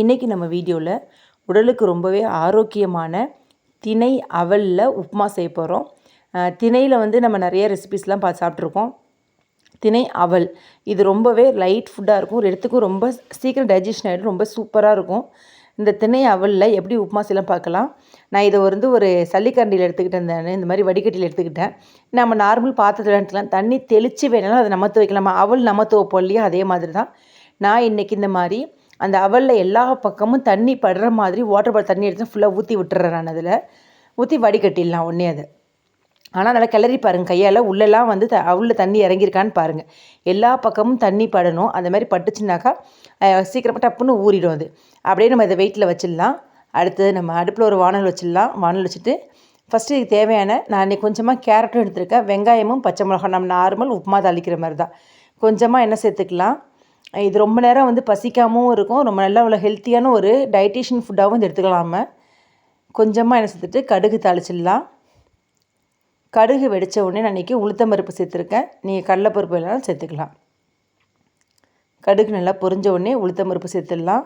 இன்றைக்கி நம்ம வீடியோவில் உடலுக்கு ரொம்பவே ஆரோக்கியமான திணை அவலில் உப்புமா செய்ய போகிறோம் திணையில் வந்து நம்ம நிறைய ரெசிபிஸ்லாம் பார்த்து சாப்பிட்ருக்கோம் திணை அவல். இது ரொம்பவே லைட் ஃபுட்டாக இருக்கும். ஒரு இடத்துக்கும் ரொம்ப சீக்கிரம் டைஜஷன் ஆகிடும் ரொம்ப சூப்பராக இருக்கும். இந்த திணை அவலில் எப்படி உப்புமா செய்யலாம் பார்க்கலாம். நான் இதை வந்து ஒரு சல்லிக்கரண்டியில் எடுத்துக்கிட்டேன். இந்த இந்த மாதிரி வடிகட்டியில் எடுத்துக்கிட்டேன். நம்ம நார்மல் பாத்திரத்தில் எடுத்துக்கலாம். தண்ணி தெளித்து வேணாலும் அதை நமத்து வைக்கலாம் நம்ம அவல் நமத்து வைப்போம் இல்லையா? அதே மாதிரி தான். நான் இன்றைக்கி இந்த மாதிரி அந்த அவலில் எல்லா பக்கமும் தண்ணி படுற மாதிரி வாட்டர் பாட்டில் தண்ணி எடுத்து ஃபுல்லாக ஊற்றி விட்டுறேன் நான் அதில். ஊற்றி வடிகட்டிடலாம் ஒன்றே அது. ஆனால் நல்லா கிளறி பாருங்கள் கையால் உள்ளெல்லாம் வந்து த அவளில் தண்ணி இறங்கியிருக்கான்னு பாருங்கள் எல்லா பக்கமும் தண்ணி படணும். அந்த மாதிரி பட்டுச்சுனாக்கா சீக்கிரமாக டப்புன்னு ஊறிடும் அது. அப்படியே நம்ம இதை வெயிட்டில் வச்சிடலாம். அடுத்தது நம்ம அடுப்பில் ஒரு வானல் வச்சிடலாம். வானல் வச்சுட்டு ஃபஸ்ட்டு இதுக்கு தேவையான நான் இன்றைக்கி கொஞ்சமாக கேரட்டும் எடுத்துருக்கேன். வெங்காயமும் பச்சை மிளகா நம்ம நார்மல் உப்புமா தாளிக்கிற மாதிரி தான். கொஞ்சமாக என்ன சேர்த்துக்கலாம். இது ரொம்ப நேரம் வந்து பசிக்காமவும் இருக்கும். ரொம்ப நல்லா உள்ள ஹெல்த்தியான ஒரு டயட்டிஷியன் ஃபுட்டாகவும் இது எடுத்துக்கலாம கொஞ்சமாக என்ன சேர்த்துட்டு கடுகு தாளிச்சிடலாம். கடுகு வெடித்த உடனே நான் இன்றைக்கி உளுத்தம்பருப்பு சேர்த்துருக்கேன். நீங்கள் கடலைப்பருப்பு வேணாலும் சேர்த்துக்கலாம். கடுகு நல்லா பொரிஞ்ச உடனே உளுத்தம்பருப்பு சேர்த்துடலாம்.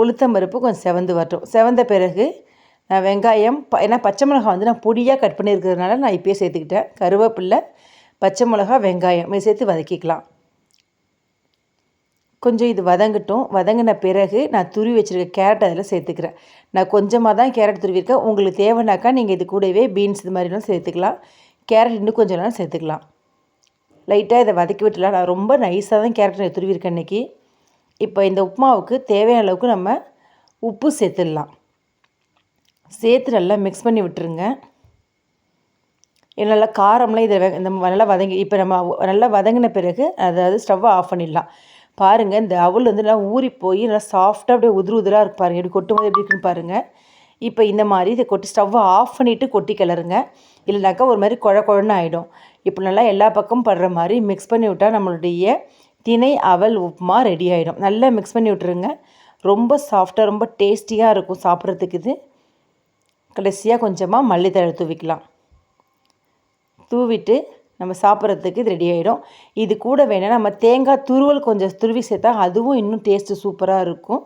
உளுத்தம்பருப்பு கொஞ்சம் செவந்து வரட்டும். செவந்த பிறகு நான் வெங்காயம் ப ஏன்னா பச்சை மிளகா வந்து நான் பொடியாக கட் பண்ணியிருக்கிறதுனால நான் இப்போயே சேர்த்துக்கிட்டேன். கருவேப்பில்லை பச்சை மிளகா வெங்காயம் இதை சேர்த்து வதக்கிக்கலாம். கொஞ்சம் இது வதங்கட்டும். வதங்கின பிறகு நான் துருவி வச்சுருக்க கேரட் அதில் சேர்த்துக்கிறேன். நான் கொஞ்சமாக தான் கேரட் துருவிருக்கேன் உங்களுக்கு தேவைனாக்கா நீங்கள் இது கூடவே பீன்ஸ் இது மாதிரிலாம் சேர்த்துக்கலாம். கேரட் இன்னும் கொஞ்சம் நேரம் சேர்த்துக்கலாம். லைட்டாக இதை வதக்கி விட்டுலாம் நான் ரொம்ப நைஸாக தான் கேரட் நான் துருவிருக்கேன் இன்றைக்கி இப்போ இந்த உப்புமாவுக்கு தேவையான அளவுக்கு நம்ம உப்பு சேர்த்துடலாம். சேர்த்து நல்லா மிக்ஸ் பண்ணி விட்டுருங்க. நல்லா காரம்லாம் இதை இந்த நல்லா வதங்கி இப்போ நம்ம நல்லா வதங்கின பிறகு அதாவது ஸ்டவ்வை ஆஃப் பண்ணிடலாம். பாருங்கள் இந்த அவல் வந்து நல்லா ஊறி போய் நல்லா சாஃப்டாக அப்படியே உதிரு உதிராக இருக்கு பாருங்கள் எப்படி கொட்டும் போது எப்படி இருக்குன்னு பாருங்கள் இப்போ இந்த மாதிரி இதை கொட்டி ஸ்டவ்வை ஆஃப் பண்ணிவிட்டு கொட்டி கிளறுங்க. இல்லைனாக்கா ஒரு மாதிரி குழ குழன்னு ஆகிடும் இப்போ நல்லா எல்லா பக்கமும் படுற மாதிரி மிக்ஸ் பண்ணி விட்டால் நம்மளுடைய திணை அவல் உப்புமா ரெடி ஆகிடும் நல்லா மிக்ஸ் பண்ணி விட்டுருங்க. ரொம்ப சாஃப்டாக ரொம்ப டேஸ்டியாக இருக்கும் சாப்பிட்றதுக்கு இது. கடைசியாக கொஞ்சமாக மல்லித்தழை தூவிக்கலாம். தூவிட்டு நம்ம சாப்பிட்றதுக்கு இது ரெடி ஆகிடும் இது கூட வேணால் நம்ம தேங்காய் துருவல் கொஞ்சம் துருவி சேர்த்தா அதுவும் இன்னும் டேஸ்ட்டு சூப்பராக இருக்கும்.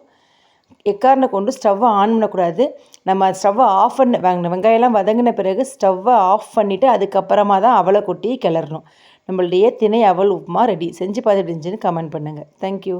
எக்காரனை கொண்டு ஸ்டவ்வை ஆன் பண்ணக்கூடாது. நம்ம ஸ்டவ்வை ஆஃப் பண்ண வாங்கின வெங்காயம்லாம் வதங்கின பிறகு ஸ்டவ்வை ஆஃப் பண்ணிவிட்டு அதுக்கப்புறமா தான் அவளை கொட்டி கிளறணும். நம்மளுடைய திணை அவல் உப்புமா ரெடி செஞ்சு பார்த்துட்டு இருந்துச்சுன்னு கமெண்ட் பண்ணுங்கள் தேங்க்யூ